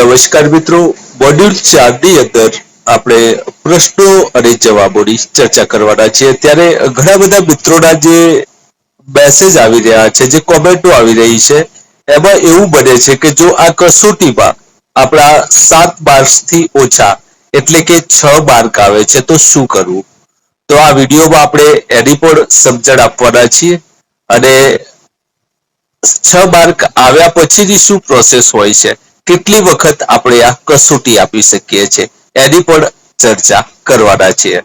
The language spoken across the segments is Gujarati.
નમસ્કાર મિત્રો મોડ્યુલ ચારની અંદર આપણે પ્રશ્નો અને જવાબોની ચર્ચા કરવાના છીએ. ત્યારે ઘણા બધા મિત્રોના જે મેસેજ આવી રહ્યા છે, જે કોમેન્ટો આવી રહી છે, એમાં એવું બને છે કે જો આ કસોટીમાં આપણા સાત માર્ક્સથી ઓછા, એટલે કે છ માર્ક આવે છે, તો શું કરવું? તો આ વિડીયોમાં આપણે એની પણ સમજણ આપવાના છીએ અને છ માર્ક આવ્યા પછીની શું પ્રોસેસ હોય છે? કેટલી વખત આપણે આ કસોટી આપી શકીએ છીએ? એની પણ ચર્ચા કરવાના છીએ.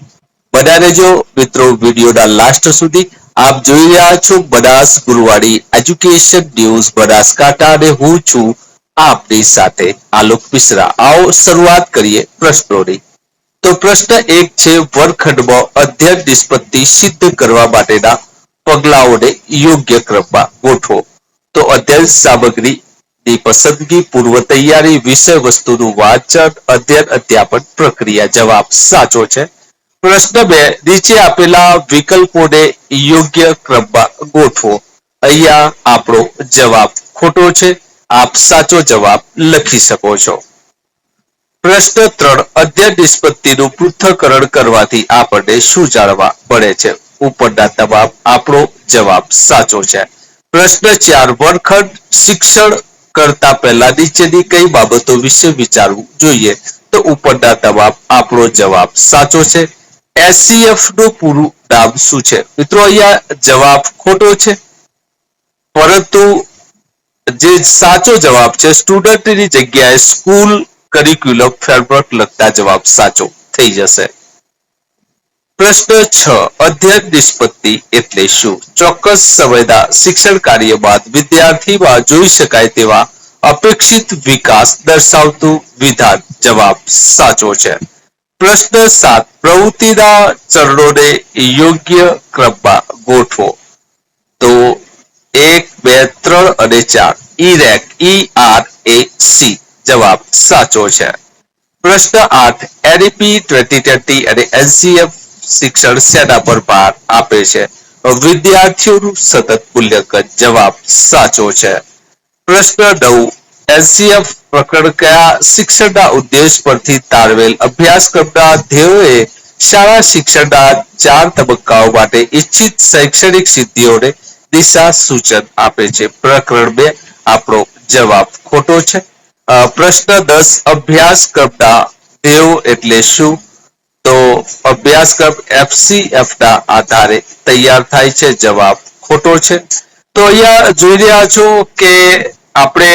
બના રહેજો મિત્રો વિડીયોના લાસ્ટ સુધી આપ જોઈ રહ્યા છો બનાસ ગુરવાડી એજ્યુકેશન ન્યૂઝ બનાસકાંઠા અને હું છું આપની સાથે આલોક મિશ્રા. આવો શરૂઆત કરીએ પ્રશ્નોની. તો પ્રશ્ન એક છે, વર્ગખંડમાં અધ્યયન નિષ્પત્તિ સિદ્ધ કરવા માટેના પગલાઓને યોગ્ય ક્રમમાં ગોઠવો. તો અધ્યયન સામગ્રી ની પસંદગી પૂર્વ તૈયારી વિષય વસ્તુનું વાંચન, અધ્યયન, અધ્યાપન પ્રક્રિયા જવાબ સાચો છે. પ્રશ્ન બે, નીચે આપેલા વિકલ્પોને યોગ્ય ક્રમમાં ગોઠવો. અહીંયા આપણો જવાબ ખોટો છે. આપ સાચો જવાબ લખી શકો છો. પ્રશ્ન ત્રણ, અધ્યયન નિષ્પત્તિનું પૃથ્થકરણ કરવાથી આપણને શું જાણવા મળે છે. ઉપરના તમામ આપણો જવાબ સાચો છે. પ્રશ્ન ચાર, વર્ગખંડ, શિક્ષણ કરતા પહેલા નીચેની કઈ બાબતો વિશે વિચારવું જોઈએ? તો ઉપરના તમામ આપણો જવાબ સાચો છે. એસસીએફનું પૂરું નામ શું છે? મિત્રો, અહીંયા જવાબ ખોટો છે. પરંતુ જે સાચો જવાબ છે સ્ટુડન્ટની જગ્યાએ સ્કૂલ કરિક્યુલમ ફ્રેમવર્ક લગતા જવાબ સાચો થઈ જશે. પ્રશ્ન છ. અધ્યયન નિષ્પત્તિ એટલે શું? ચોક્કસ સંવેદા શિક્ષણ કાર્ય બાદ વિદ્યાર્થીમાં જોઈ શકાય તેવા અપેક્ષિત વિકાસ દર્શાવતું વિધાન. જવાબ સાચો છે. પ્રશ્ન સાત. પ્રવૃત્તિના ચરણોને યોગ્ય ક્રમમાં ગોઠવો. તો એક, બે, ત્રણ અને ચાર. ઈ રેક ઈ આર એ સી જવાબ સાચો છે. પ્રશ્ન આઠ. એનઈપી ટ્વેન્ટી ટ્વેન્ટી અને એનસીએફ શિક્ષણ શેના પર ભાર આપે છે. વિદ્યાર્થીઓનું સતત મૂલ્યાંકન જવાબ સાચો છે. પ્રશ્ન નવ, એનસીએફ પ્રકરણ કયા શિક્ષણના ઉદ્દેશ પરથી તારવેલ અભ્યાસક્રમના ધ્યેયોએ શાળા શિક્ષણના ચાર તબક્કાઓ માટે ઈચ્છિત શૈક્ષણિક સિદ્ધિઓને દિશા સૂચન આપે છે. પ્રકરણ બે, આપણો જવાબ ખોટો છે. પ્રશ્ન દસ, અભ્યાસક્રમના ધ્યેયો એટલે શું? તો અભ્યાસક્રમ એફસી ના આધારે તૈયાર થાય છે, જવાબ ખોટો છે. તો અહીંયા જોઈ રહ્યા છો કે આપણે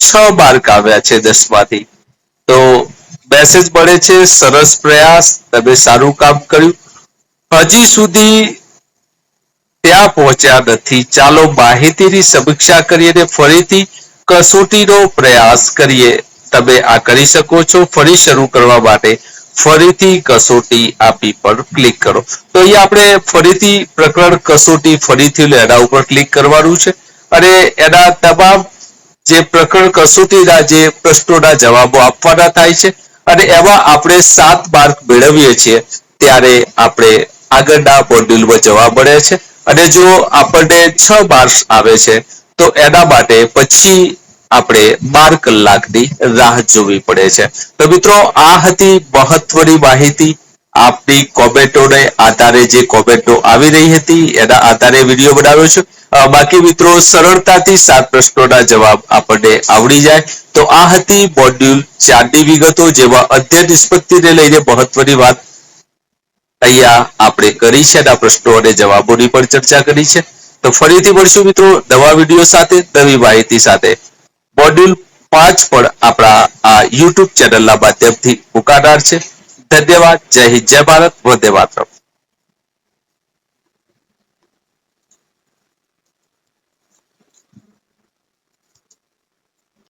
છ માર્ક આવ્યા છે દસમાંથી. તો મેસેજ મળે છે, સરસ પ્રયાસ, તમે સારું કામ કર્યું. હજી સુધી ત્યાં પહોંચ્યા નથી. ચાલો માહિતીની સમીક્ષા કરીને ફરીથી કસોટીનો પ્રયાસ કરીએ. તમે આ કરી શકો છો ફરી શરૂ કરવા માટે. ફરીથી કસોટી આપી પર ક્લિક કરો. તો અહીંયા આપણે ફરીથી પ્રકરણ કસોટી ફરીથી એના ઉપર ક્લિક કરવાનું છે. અને એના તમામ જે પ્રકરણ કસોટીના જે પ્રશ્નોના જવાબો આપવાના થાય છે. અને એમાં આપણે સાત માર્ક મેળવીએ છીએ. ત્યારે આપણે આગળના મોડ્યુલમાં જવા મળે છે. અને જો આપણને છ માર્ક્સ આવે છે, તો એના માટે પછી આપણે બાર કલાકની રાહ જોવી પડે છે. તો મિત્રો, આ હતી મહત્વની માહિતી. આપની કોમેન્ટોને આધારે જે કોમેન્ટો આવી રહી હતી, એના આધારે વીડિયો બનાવ્યો છે. બાકી મિત્રો, સરળતાથી સાત પ્રશ્નોના જવાબ આપણને આવડી જાય. તો આ હતી મોડ્યુલ ચારની વિગતો, જેમાં અધ્યયન નિષ્પત્તિને લઈને મહત્વની વાત અહીંયા આપણે કરી છે. એના પ્રશ્નો અને જવાબોની પણ ચર્ચા કરી છે. તો ફરીથી મળશું મિત્રો નવા વીડિયો સાથે, નવી માહિતી સાથે. મોડ્યુલ પાંચ પણ આપણા આ યુટ્યુબ ચેનલના માધ્યમથી મુકાનાર છે. ધન્યવાદ. જય હિન્દ. જય ભારત. વંદે માતરમ.